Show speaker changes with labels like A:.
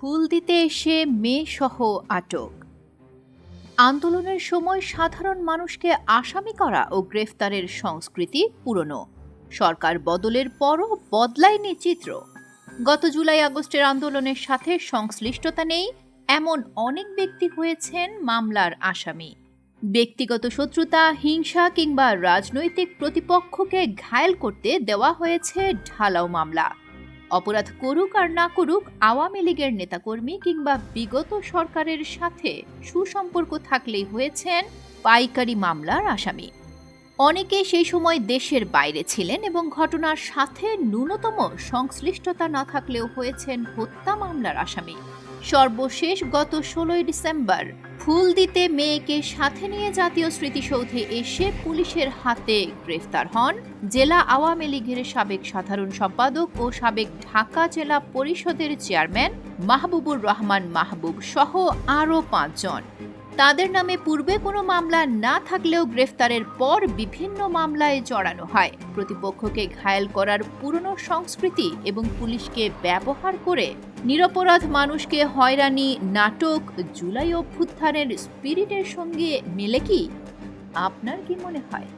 A: ফুল দিতে এসে মেয়ে সহ আটক। আন্দোলনের সময় সাধারণ মানুষকে আসামি করা ও গ্রেফতারের সংস্কৃতি পুরনো। সরকার বদলের পরও বদলায়নি চিত্র। গত জুলাই আগস্টের আন্দোলনের সাথে সংশ্লিষ্টতা নেই, এমন অনেক ব্যক্তি হয়েছেন মামলার আসামি। ব্যক্তিগত শত্রুতা, হিংসা কিংবা রাজনৈতিক প্রতিপক্ষকে ঘায়েল করতে দেওয়া হয়েছে ঢালাও মামলা। অপরাধ করুক আর না করুক, আওয়ামী লীগের নেতাকর্মী কিংবা বিগত সরকারের সাথে সুসম্পর্ক থাকলেই হয়েছেন পাইকারি মামলার আসামি। অনেকে সেই সময় দেশের বাইরে ছিলেন এবং ঘটনার সাথে ন্যূনতম সংশ্লিষ্টতা না থাকলেও হয়েছেন হত্যা মামলার আসামি। সর্বশেষ গত ষোলোই ডিসেম্বর ফুল দিতে মেয়েকে সাথে নিয়ে জাতীয় স্মৃতিসৌধে এসে পুলিশের হাতে গ্রেফতার হন। জেলা আওয়ামী লীগের সাবেক সাধারণ সম্পাদক ও সাবেক ঢাকা জেলা পরিষদের চেয়ারম্যান মাহবুবুর রহমান মাহবুব সহ আরও পাঁচজন। তাদের নামে পূর্বে কোনো মামলা না থাকলেও গ্রেফতারের পর বিভিন্ন মামলায় জড়ানো হয়। প্রতিপক্ষকে ঘায়েল করার পুরনো সংস্কৃতি এবং পুলিশকে ব্যবহার করে নিরপরাধ মানুষকে হয়রানি, নাটক, জুলাই অভ্যুত্থানের স্পিরিটের সঙ্গে মেলে কি? আপনার কি মনে হয়?